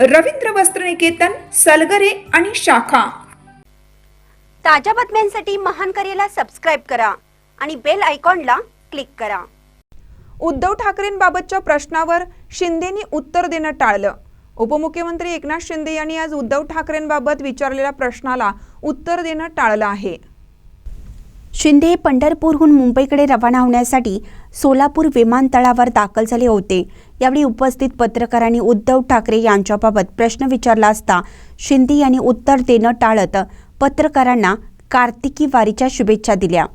रवींद्र वस्त्रनिकेतन सलगरे आणि शाखा. ताज्या बातम्यांसाठी महान करेला सबस्क्राईब करा आणि बेल आयकॉनला क्लिक करा. उद्धव ठाकरेंबाबतच्या प्रश्नावर शिंदेनी उत्तर देणं टाळलं. उपमुख्यमंत्री एकनाथ शिंदे यांनी आज उद्धव ठाकरेंबाबत विचारलेल्या प्रश्नाला उत्तर देणं टाळलं आहे. शिंदे पंढरपूरहून मुंबईकडे रवाना होण्यासाठी सोलापूर विमानतळावर दाखल झाले होते. यावेळी उपस्थित पत्रकारांनी उद्धव ठाकरे यांच्याबाबत प्रश्न विचारला असता शिंदे यांनी उत्तर देणं टाळत पत्रकारांना कार्तिकी वारीच्या शुभेच्छा दिल्या.